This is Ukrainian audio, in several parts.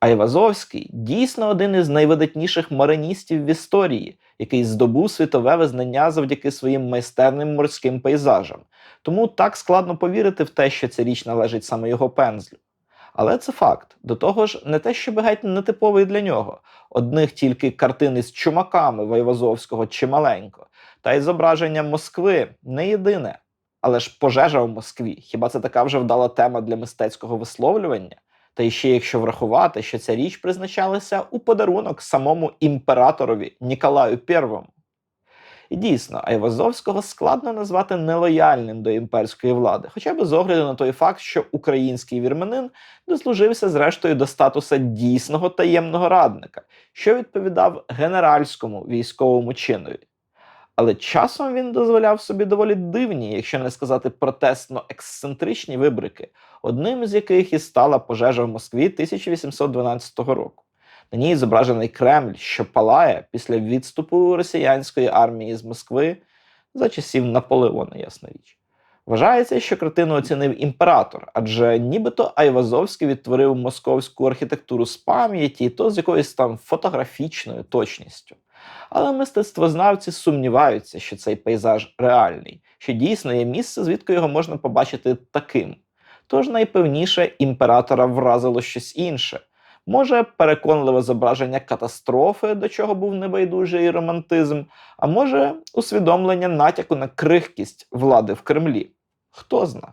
Айвазовський дійсно один із найвидатніших мариністів в історії, який здобув світове визнання завдяки своїм майстерним морським пейзажам. Тому так складно повірити в те, що ця річ належить саме його пензлю. Але це факт. До того ж, не те, що геть нетиповий для нього. Одних тільки картин із чумаками в Айвазовського чималенько, та й зображення Москви не єдине. Але ж пожежа в Москві, хіба це така вже вдала тема для мистецького висловлювання? Та ще якщо врахувати, що ця річ призначалася у подарунок самому імператорові Ніколаю І. І дійсно, Айвазовського складно назвати нелояльним до імперської влади, хоча б з огляду на той факт, що український вірменин дослужився зрештою до статуса дійсного таємного радника, що відповідав генеральському військовому чинові. Але часом він дозволяв собі доволі дивні, якщо не сказати протестно ексцентричні вибрики, одним з яких і стала пожежа в Москві 1812 року. На ній зображений Кремль, що палає після відступу росіянської армії з Москви за часів Наполеона, ясна річ. Вважається, що картину оцінив імператор, адже нібито Айвазовський відтворив московську архітектуру з пам'яті, то з якоюсь там фотографічною точністю. Але мистецтвознавці сумніваються, що цей пейзаж реальний, що дійсно є місце, звідки його можна побачити таким. Тож найпевніше імператора вразило щось інше. Може, переконливе зображення катастрофи, до чого був небайдужий романтизм, а може, усвідомлення натяку на крихкість влади в Кремлі. Хто зна.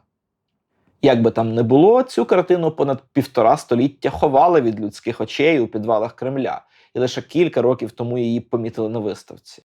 Як би там не було, цю картину понад півтора століття ховали від людських очей у підвалах Кремля, і лише кілька років тому її помітили на виставці.